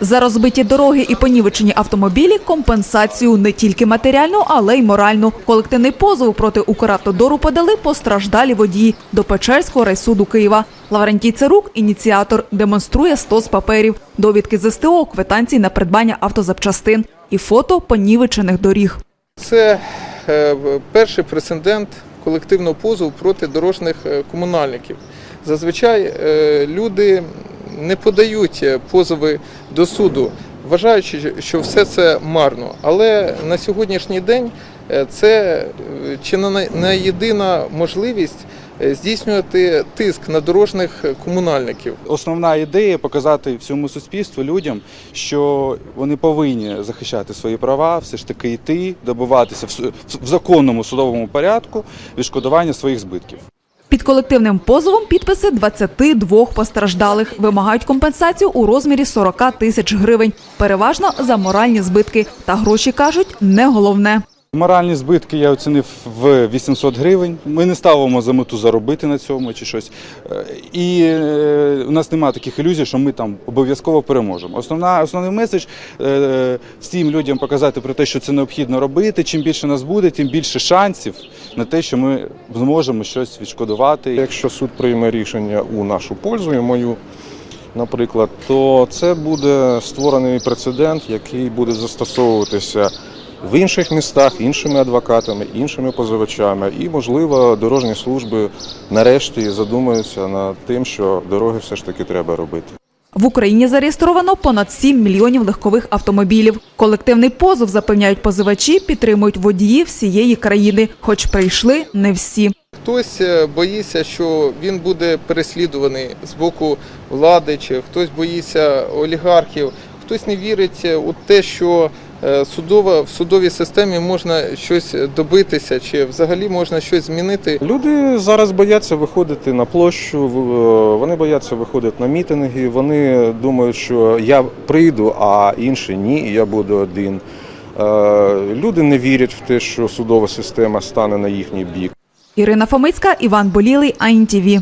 За розбиті дороги і понівечені автомобілі компенсацію не тільки матеріальну, але й моральну. Колективний позов проти Укравтодору подали постраждалі водії до Печерського райсуду Києва. Лаврентій Царук, ініціатор, демонструє стос паперів, довідки з СТО, квитанції на придбання автозапчастин і фото понівечених доріг. Це е, перший прецедент колективного позову проти дорожніх е, комунальників. Зазвичай е, люди не подають е, позови до суду, вважаючи, що все це марно. Але на сьогоднішній день е, це е, чи не єдина можливість здійснювати тиск на дорожніх комунальників. Основна ідея показати всьому суспільству людям, що вони повинні захищати свої права, все ж таки йти, добиватися в законному судовому порядку відшкодування своїх збитків. Під колективним позовом підписи 22 постраждалих вимагають компенсацію у розмірі 40 тисяч гривень, переважно за моральні збитки. Та гроші кажуть не головне. Моральні збитки я оцінив в 800 гривень. Ми не ставимо за мету заробити на цьому чи щось. Е, І е, у нас немає таких ілюзій, що ми там обов'язково переможемо. Основна, основний меседж е, всім людям показати про те, що це необхідно робити. Чим більше нас буде, тим більше шансів на те, що ми зможемо щось відшкодувати. Якщо суд прийме рішення у нашу пользу і мою, наприклад, то це буде створений прецедент, який буде застосовуватися в інших містах, іншими адвокатами, іншими позивачами, і, можливо, дорожні служби нарешті задумаються над тим, що дороги все ж таки треба робити. В Україні зареєстровано понад 7 мільйонів легкових автомобілів. Колективний позов, запевняють позивачі, підтримують водії всієї країни, хоч прийшли не всі. Хтось е, боїться, що він буде переслідуваний з боку влади, чи хтось боїться олігархів, хтось не вірить е, у те, що судова, в судовій системі можна щось добитися, чи взагалі можна щось змінити. Люди зараз бояться виходити на площу, в- е, вони бояться виходити на мітинги. Вони думають, що я прийду, а інші ні, і я буду один. Е, Люди не вірять в те, що судова система стане на їхній бік. Ірина Фомицька, Іван Болілий, АІНТІВІ.